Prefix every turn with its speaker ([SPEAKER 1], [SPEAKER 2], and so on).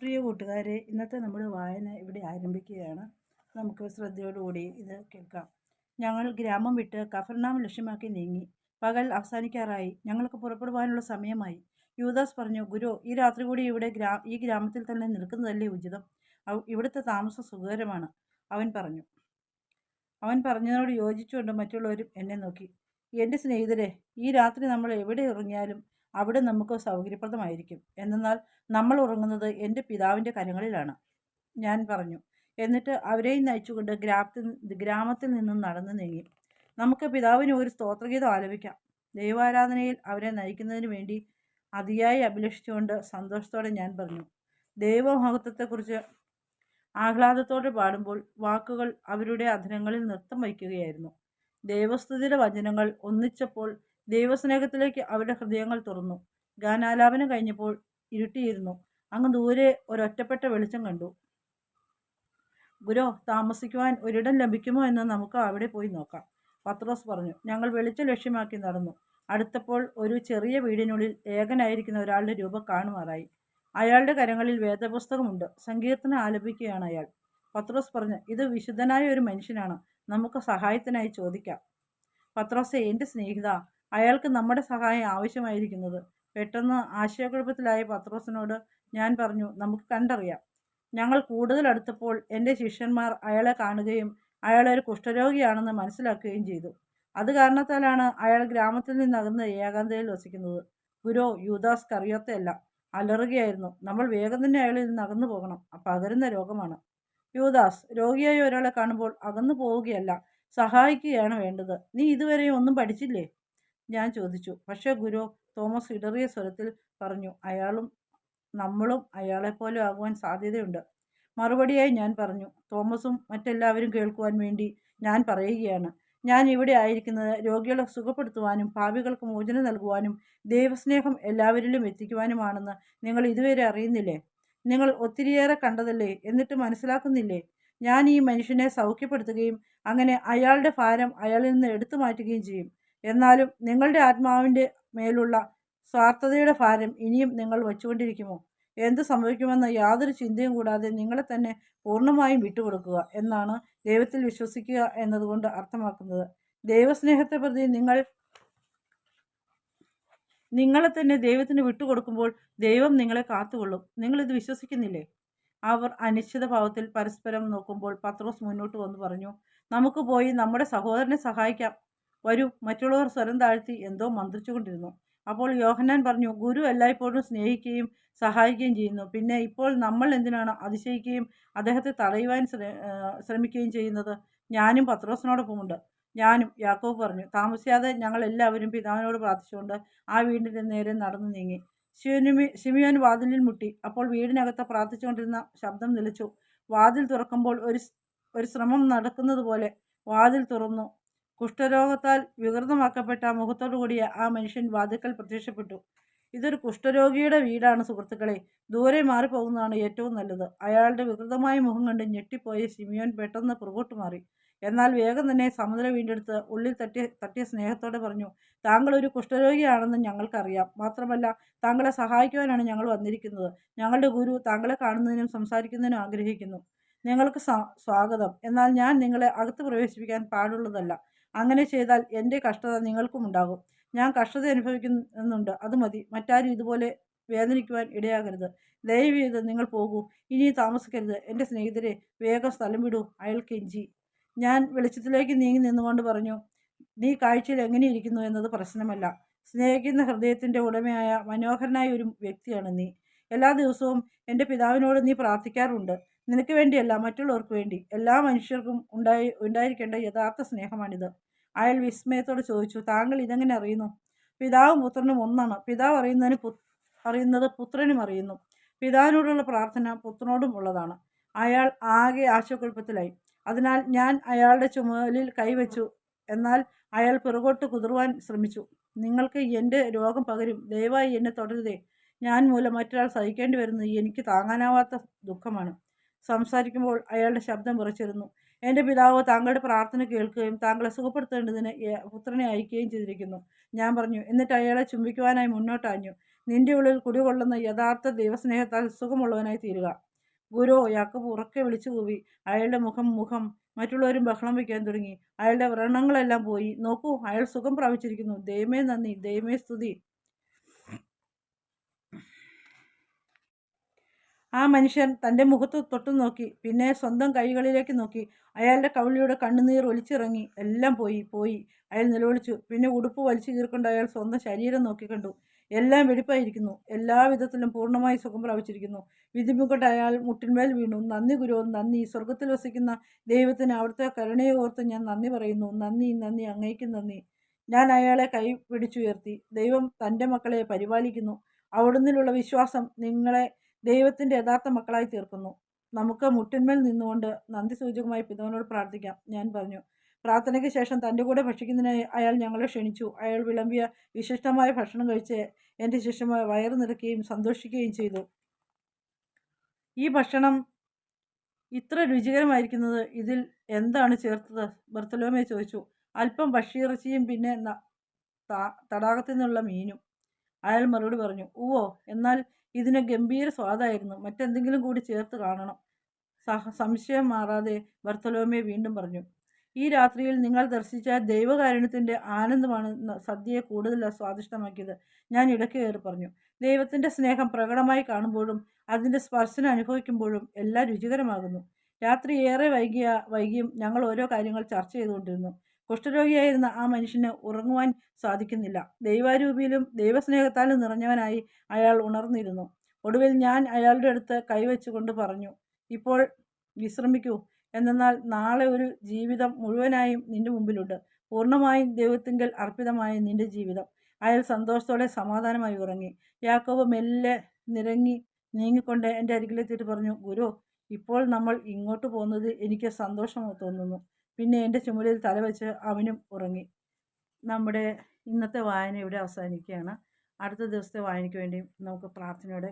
[SPEAKER 1] പ്രിയ കൂട്ടുകാരെ ഇന്നത്തെ നമ്മുടെ വായന ഇവിടെ ആരംഭിക്കുകയാണ്. നമുക്ക് ശ്രദ്ധയോടുകൂടി ഇത് കേൾക്കാം. ഞങ്ങൾ ഗ്രാമം വിട്ട് കഫർനാം ലക്ഷ്യമാക്കി നീങ്ങി. പകൽ അവസാനിക്കാറായി. ഞങ്ങൾക്ക് പുറപ്പെടുവാനുള്ള സമയമായി. യൂദാസ് പറഞ്ഞു ഗുരു ഈ രാത്രി കൂടി ഇവിടെ ഗ്രാ ഈ ഗ്രാമത്തിൽ തന്നെ നിൽക്കുന്നതല്ലേ ഉചിതം? ഇവിടുത്തെ താമസം സുഖകരമാണ്. അവൻ പറഞ്ഞു. അവൻ പറഞ്ഞതിനോട് യോജിച്ചുകൊണ്ട് മറ്റുള്ളവരും എന്നെ നോക്കി. എന്റെ സ്നേഹിതരെ ഈ രാത്രി നമ്മൾ എവിടെ ഇറങ്ങിയാലും അവിടെ നമുക്ക് സൗകര്യപ്രദമായിരിക്കും. എന്നാൽ നമ്മൾ ഉറങ്ങുന്നത് എന്റെ പിതാവിന്റെ കരങ്ങളിലാണ്. ഞാൻ പറഞ്ഞു. എന്നിട്ട് അവരെയും നയിച്ചുകൊണ്ട് ഗ്രാമത്തിൽ ഗ്രാമത്തിൽ നിന്നും നടന്നു നീങ്ങി. നമുക്ക് പിതാവിന് ഒരു സ്തോത്രഗീതം ആലപിക്കാം. ദൈവാരാധനയിൽ അവരെ നയിക്കുന്നതിന് വേണ്ടി അതിയായി അഭിലഷിച്ചുകൊണ്ട് സന്തോഷത്തോടെ ഞാൻ പറഞ്ഞു. ദൈവമഹത്വത്തെക്കുറിച്ച് ആഹ്ലാദത്തോടെ പാടുമ്പോൾ വാക്കുകൾ അവരുടെ അധരങ്ങളിൽ നൃത്തം വയ്ക്കുകയായിരുന്നു. ദൈവസ്തുതിയുടെ വചനങ്ങൾ ഒന്നിച്ചപ്പോൾ ദൈവസ്നേഹത്തിലേക്ക് അവരുടെ ഹൃദയങ്ങൾ തുറന്നു. ഗാനാലാപനം കഴിഞ്ഞപ്പോൾ ഇരുട്ടിയിരുന്നു. അങ്ങ് ദൂരെ ഒരൊറ്റപ്പെട്ട വെളിച്ചം കണ്ടു. ഗുരു താമസിക്കുവാൻ ഒരിടം ലഭിക്കുമോ എന്ന് നമുക്ക് അവിടെ പോയി നോക്കാം. പത്രോസ് പറഞ്ഞു ഞങ്ങൾ വെളിച്ചം ലക്ഷ്യമാക്കി നടന്നു. അടുത്തപ്പോൾ ഒരു ചെറിയ വീടിനുള്ളിൽ ഏകനായിരിക്കുന്ന ഒരാളുടെ രൂപം കാണുമാറായി. അയാളുടെ കരങ്ങളിൽ വേദപുസ്തകമുണ്ട്. സങ്കീർത്തനം ആലപിക്കുകയാണ് അയാൾ. പത്രോസ് പറഞ്ഞു ഇത് വിശുദ്ധനായ ഒരു മനുഷ്യനാണ്. നമുക്ക് സഹായത്തിനായി ചോദിക്കാം. പത്രോസെ എന്റെ സ്നേഹിത അയാൾക്ക് നമ്മുടെ സഹായം ആവശ്യമായിരിക്കുന്നത്. പെട്ടെന്ന് ആശയക്കുഴപ്പത്തിലായ പത്രോസിനോട് ഞാൻ പറഞ്ഞു നമുക്ക് കണ്ടറിയാം. ഞങ്ങൾ കൂടുതൽ അടുത്തപ്പോൾ എന്റെ ശിഷ്യന്മാർ അയാളെ കാണുകയും അയാളൊരു കുഷ്ഠരോഗിയാണെന്ന് മനസ്സിലാക്കുകയും ചെയ്തു. അത് കാരണത്താലാണ് അയാൾ ഗ്രാമത്തിൽ നിന്നകന്ന് ഏകാന്തയിൽ വസിക്കുന്നത്. ഗുരോ യൂദാസ് കറിയത്തയല്ല അലറുകയായിരുന്നു. നമ്മൾ വേഗം തന്നെ അയാളിൽ നിന്ന് അകന്നു പോകണം. പകരുന്ന രോഗമാണ്. യൂദാസ് രോഗിയായ ഒരാളെ കാണുമ്പോൾ അകന്നു പോവുകയല്ല സഹായിക്കുകയാണ് വേണ്ടത്. നീ ഇതുവരെ ഒന്നും പഠിച്ചില്ലേ? ഞാൻ ചോദിച്ചു. പക്ഷേ ഗുരു തോമസ് ഇടറിയ സ്വരത്തിൽ പറഞ്ഞു അയാളും നമ്മളും അയാളെപ്പോലെ ആകുവാൻ സാധ്യതയുണ്ട്. മറുപടിയായി ഞാൻ പറഞ്ഞു തോമസും മറ്റെല്ലാവരും കേൾക്കുവാൻ വേണ്ടി ഞാൻ പറയുകയാണ്. ഞാൻ ഇവിടെ ആയിരിക്കുന്നത് രോഗികളെ സുഖപ്പെടുത്തുവാനും ഭാവികൾക്ക് മോചനം നൽകുവാനും ദൈവസ്നേഹം എല്ലാവരിലും എത്തിക്കുവാനുമാണെന്ന് നിങ്ങൾ ഇതുവരെ അറിയുന്നില്ലേ? നിങ്ങൾ ഒത്തിരിയേറെ കണ്ടതല്ലേ? എന്നിട്ട് മനസ്സിലാക്കുന്നില്ലേ? ഞാൻ ഈ മനുഷ്യനെ സൗഖ്യപ്പെടുത്തുകയും അങ്ങനെ അയാളുടെ ഭാരം അയാളിൽ നിന്ന് എടുത്തു മാറ്റുകയും ചെയ്യും. എന്നാലും നിങ്ങളുടെ ആത്മാവിന്റെ മേലുള്ള സ്വാർത്ഥതയുടെ ഭാരം ഇനിയും നിങ്ങൾ വച്ചുകൊണ്ടിരിക്കുമോ? എന്ത് സംഭവിക്കുമെന്ന യാതൊരു ചിന്തയും കൂടാതെ നിങ്ങളെ തന്നെ പൂർണമായും വിട്ടുകൊടുക്കുക എന്നാണ് ദൈവത്തിൽ വിശ്വസിക്കുക എന്നതുകൊണ്ട് അർത്ഥമാക്കുന്നത്. ദൈവസ്നേഹത്തെ പ്രതി നിങ്ങൾ നിങ്ങളെ തന്നെ ദൈവത്തിന് വിട്ടുകൊടുക്കുമ്പോൾ ദൈവം നിങ്ങളെ കാത്തുകൊള്ളും. നിങ്ങളിത് വിശ്വസിക്കുന്നില്ലേ? അവർ അനിശ്ചിത ഭാവത്തിൽ പരസ്പരം നോക്കുമ്പോൾ പത്രോസ് മുന്നോട്ട് വന്ന് പറഞ്ഞു നമുക്ക് പോയി നമ്മുടെ സഹോദരനെ സഹായിക്കാം. വരൂ മറ്റുള്ളവർ സ്വരം താഴ്ത്തി എന്തോ മന്ത്രിച്ചുകൊണ്ടിരുന്നു. അപ്പോൾ യോഹന്നാൻ പറഞ്ഞു ഗുരു എല്ലായ്പ്പോഴും സ്നേഹിക്കുകയും സഹായിക്കുകയും ചെയ്യുന്നു. പിന്നെ ഇപ്പോൾ നമ്മൾ എന്തിനാണ് അതിശയിക്കുകയും അദ്ദേഹത്തെ തടയുവാൻ ശ്രമിക്കുകയും ചെയ്യുന്നത്? ഞാനും പത്രോസിനോടൊപ്പമുണ്ട്. ഞാനും യാക്കോബ് പറഞ്ഞു. താമസിയാതെ ഞങ്ങൾ എല്ലാവരും പിതാവിനോട് പ്രാർത്ഥിച്ചുകൊണ്ട് ആ വീടിന്റെ നേരെ നടന്നു നീങ്ങി. ശിവനുമി ശിമിയോൻ വാതിലിൽ മുട്ടി. അപ്പോൾ വീടിനകത്ത് പ്രാർത്ഥിച്ചുകൊണ്ടിരുന്ന ശബ്ദം നിലച്ചു. വാതിൽ തുറക്കുമ്പോൾ ഒരു ഒരു ശ്രമം നടക്കുന്നത് പോലെ വാതിൽ തുറന്നു. കുഷ്ഠരോഗത്താൽ വികൃതമാക്കപ്പെട്ട മുഖത്തോടു കൂടിയ ആ മനുഷ്യൻ വാതിക്കൽ പ്രത്യക്ഷപ്പെട്ടു. ഇതൊരു കുഷ്ഠരോഗിയുടെ വീടാണ് സുഹൃത്തുക്കളെ. ദൂരെ മാറിപ്പോകുന്നതാണ് ഏറ്റവും നല്ലത്. അയാളുടെ വികൃതമായ മുഖം കണ്ട് ഞെട്ടിപ്പോയ സിമിയോൻ പെട്ടെന്ന് പുറകോട്ട് മാറി. എന്നാൽ വേഗം തന്നെ സമുദ്രം വീണ്ടെടുത്ത് ഉള്ളിൽ തട്ടിയ തട്ടിയ സ്നേഹത്തോടെ പറഞ്ഞു താങ്കൾ ഒരു കുഷ്ഠരോഗിയാണെന്ന് ഞങ്ങൾക്കറിയാം. മാത്രമല്ല താങ്കളെ സഹായിക്കുവാനാണ് ഞങ്ങൾ വന്നിരിക്കുന്നത്. ഞങ്ങളുടെ ഗുരു താങ്കളെ കാണുന്നതിനും സംസാരിക്കുന്നതിനും ആഗ്രഹിക്കുന്നു. നിങ്ങൾക്ക് സ്വാഗതം. എന്നാൽ ഞാൻ നിങ്ങളെ അകത്ത് പ്രവേശിപ്പിക്കാൻ പാടുള്ളതല്ല. അങ്ങനെ ചെയ്താൽ എന്റെ കഷ്ടത നിങ്ങൾക്കും ഉണ്ടാകും. ഞാൻ കഷ്ടത അനുഭവിക്കുന്നുണ്ട്. അത് മതി. മറ്റാരും ഇതുപോലെ വേദനിക്കുവാൻ ഇടയാകരുത്. ദയവ് ചെയ്ത് നിങ്ങൾ പോകൂ. ഇനി താമസിക്കരുത്. എന്റെ സ്നേഹിതരെ വേഗം സ്ഥലം വിടൂ. അയാൾ കെഞ്ചി. ഞാൻ വെളിച്ചത്തിലേക്ക് നീങ്ങി നിന്നുകൊണ്ട് പറഞ്ഞു നീ കാഴ്ചയിൽ എങ്ങനെയിരിക്കുന്നു എന്നത് പ്രശ്നമല്ല. സ്നേഹിക്കുന്ന ഹൃദയത്തിന്റെ ഉടമയായ മനോഹരനായ ഒരു വ്യക്തിയാണ് നീ. എല്ലാ ദിവസവും എന്റെ പിതാവിനോട് നീ പ്രാർത്ഥിക്കാറുണ്ട്. നിനക്ക് വേണ്ടിയല്ല മറ്റുള്ളവർക്ക് വേണ്ടി. എല്ലാ മനുഷ്യർക്കും ഉണ്ടായി ഉണ്ടായിരിക്കേണ്ട യഥാർത്ഥ സ്നേഹമാണിത്. അയാൾ വിസ്മയത്തോട് ചോദിച്ചു താങ്കൾ ഇതെങ്ങനെ അറിയുന്നു? പിതാവും പുത്രനും ഒന്നാണ്. പിതാവ് അറിയുന്നതിന് പു അറിയുന്നത് പുത്രനും അറിയുന്നു. പിതാവിനോടുള്ള പ്രാർത്ഥന പുത്രനോടും ഉള്ളതാണ്. അയാൾ ആകെ ആശയക്കുഴപ്പത്തിലായി. അതിനാൽ ഞാൻ അയാളുടെ ചുമലിൽ കൈവച്ചു. എന്നാൽ അയാൾ പിറകോട്ട് കുതിർവാൻ ശ്രമിച്ചു. നിങ്ങൾക്ക് എന്റെ രോഗം പകരും. ദയവായി എന്നെ തുടരുതേ. ഞാൻ മൂലം മറ്റൊരാൾ സഹിക്കേണ്ടി വരുന്നത് എനിക്ക് താങ്ങാനാവാത്ത ദുഃഖമാണ്. സംസാരിക്കുമ്പോൾ അയാളുടെ ശബ്ദം വിറച്ചിരുന്നു. എന്റെ പിതാവ് താങ്കളുടെ പ്രാർത്ഥന കേൾക്കുകയും താങ്കളെ സുഖപ്പെടുത്തേണ്ടതിന് പുത്രനെ അയക്കുകയും ചെയ്തിരിക്കുന്നു. ഞാൻ പറഞ്ഞു എന്നിട്ട് അയാളെ ചുംബിക്കുവാനായി മുന്നോട്ടാഞ്ഞു നിന്റെ ഉള്ളിൽ കുടികൊള്ളുന്ന യഥാർത്ഥ ദൈവസ്നേഹത്താൽ സുഖമുള്ളവനായി തീരുക. ഗുരു യാക്കബ് ഉറക്കെ വിളിച്ചു കൂവി. അയാളുടെ മുഖം മുഖം മറ്റുള്ളവരും ബഹളം വയ്ക്കാൻ തുടങ്ങി. അയാളുടെ വ്രണങ്ങളെല്ലാം പോയി. നോക്കൂ അയാൾ സുഖം പ്രാപിച്ചിരിക്കുന്നു. ദൈവമേ നന്ദി. ദൈവമേ സ്തുതി. മനുഷ്യൻ തന്റെ മുഖത്ത് തൊട്ടു നോക്കി പിന്നെ സ്വന്തം കൈകളിലേക്ക് നോക്കി. അയാളുടെ കവിളിയുടെ കണ്ണുനീർ ഒലിച്ചിറങ്ങി. എല്ലാം പോയി പോയി. അയാൾ നിലവിളിച്ചു. പിന്നെ ഉടുപ്പ് വലിച്ചു കീർക്കൊണ്ട് അയാൾ സ്വന്തം ശരീരം നോക്കിക്കണ്ടു എല്ലാം വെടിപ്പായിരിക്കുന്നു. എല്ലാ വിധത്തിലും പൂർണമായി സുഖം പ്രാപിച്ചിരിക്കുന്നു. വിധിമുക്കൊണ്ട് അയാൾ മുട്ടിന്മേൽ വീണു. നന്ദി ഗുരു നന്ദി. സ്വർഗത്തിൽ വസിക്കുന്ന ദൈവത്തിന് അവിടുത്തെ കരുണയെ ഓർത്ത് ഞാൻ നന്ദി പറയുന്നു. നന്ദി നന്ദി. അങ്ങേക്കും നന്ദി. ഞാൻ അയാളെ കൈ പിടിച്ചുയർത്തി. ദൈവം തന്റെ മക്കളെ പരിപാലിക്കുന്നു. അവിടുന്നിലുള്ള വിശ്വാസം നിങ്ങളെ ദൈവത്തിന്റെ യഥാർത്ഥ മക്കളായി തീർക്കുന്നു. നമുക്ക് മുട്ടിന്മേൽ നിന്നുകൊണ്ട് നന്ദി സൂചകമായി പിതാവിനോട് പ്രാർത്ഥിക്കാം. ഞാൻ പറഞ്ഞു പ്രാർത്ഥനയ്ക്ക് ശേഷം തന്റെ കൂടെ ഭക്ഷിക്കുന്നതിനായി അയാൾ ഞങ്ങളെ ക്ഷണിച്ചു. അയാൾ വിളമ്പിയ വിശിഷ്ടമായ ഭക്ഷണം കഴിച്ച് എന്റെ ശിഷ്യമായ വയറ് നിറയ്ക്കുകയും സന്തോഷിക്കുകയും ചെയ്തു. ഈ ഭക്ഷണം ഇത്ര രുചികരമായിരിക്കുന്നത് ഇതിൽ എന്താണ് ചേർത്തത്? ബർത്തലോമയെ ചോദിച്ചു. അല്പം ഭക്ഷ്യറച്ചിയും പിന്നെ തടാകത്തിൽ നിന്നുള്ള മീനും. അയാൾ മറുപടി പറഞ്ഞു ഓ എന്നാൽ ഇതിന് ഗംഭീര സ്വാദായിരുന്നു. മറ്റെന്തെങ്കിലും കൂടി ചേർത്ത് കാണണം. സഹ സംശയം മാറാതെ ബർത്തലോമെ വീണ്ടും പറഞ്ഞു. ഈ രാത്രിയിൽ നിങ്ങൾ ദർശിച്ച ദൈവകാരുണ്യത്തിന്റെ ആനന്ദമാണ് സദ്യയെ കൂടുതൽ സ്വാദിഷ്ടമാക്കിയത്. ഞാൻ ഇടയ്ക്ക് കയറി പറഞ്ഞു. ദൈവത്തിന്റെ സ്നേഹം പ്രകടമായി കാണുമ്പോഴും അതിന്റെ സ്പർശനം അനുഭവിക്കുമ്പോഴും എല്ലാം രുചികരമാകുന്നു. രാത്രി ഏറെ വൈകിയ വൈകിയും ഞങ്ങൾ ഓരോ കാര്യങ്ങൾ ചർച്ച ചെയ്തുകൊണ്ടിരുന്നു. കുഷ്ഠരോഗിയായിരുന്ന ആ മനുഷ്യന് ഉറങ്ങുവാൻ സാധിക്കുന്നില്ല. ദൈവാരൂപിയിലും ദൈവസ്നേഹത്താലും നിറഞ്ഞവനായി അയാൾ ഉണർന്നിരുന്നു. ഒടുവിൽ ഞാൻ അയാളുടെ അടുത്ത് കൈവച്ചുകൊണ്ട് പറഞ്ഞു ഇപ്പോൾ വിശ്രമിക്കൂ. എന്നാൽ നാളെ ഒരു ജീവിതം മുഴുവനായും നിന്റെ മുമ്പിലുണ്ട്. പൂർണമായും ദൈവത്തിങ്കൽ അർപ്പിതമായ നിന്റെ ജീവിതം. അയാൾ സന്തോഷത്തോടെ സമാധാനമായി ഉറങ്ങി. യാക്കോബ് മെല്ലെ നിരങ്ങി നീങ്ങിക്കൊണ്ട് എന്റെ അരികിലെത്തിയിട്ട് പറഞ്ഞു ഗുരു ഇപ്പോൾ നമ്മൾ ഇങ്ങോട്ട് പോകുന്നത് എനിക്ക് സന്തോഷം തോന്നുന്നു. പിന്നെ എന്റെ ചുമലിൽ തലവെച്ച് അവനും ഉറങ്ങി. നമ്മുടെ ഇന്നത്തെ വായന ഇവിടെ അവസാനിക്കുകയാണ്. അടുത്ത ദിവസത്തെ വായനയ്ക്ക് വേണ്ടി നമുക്ക് പ്രാർത്ഥനയോടെ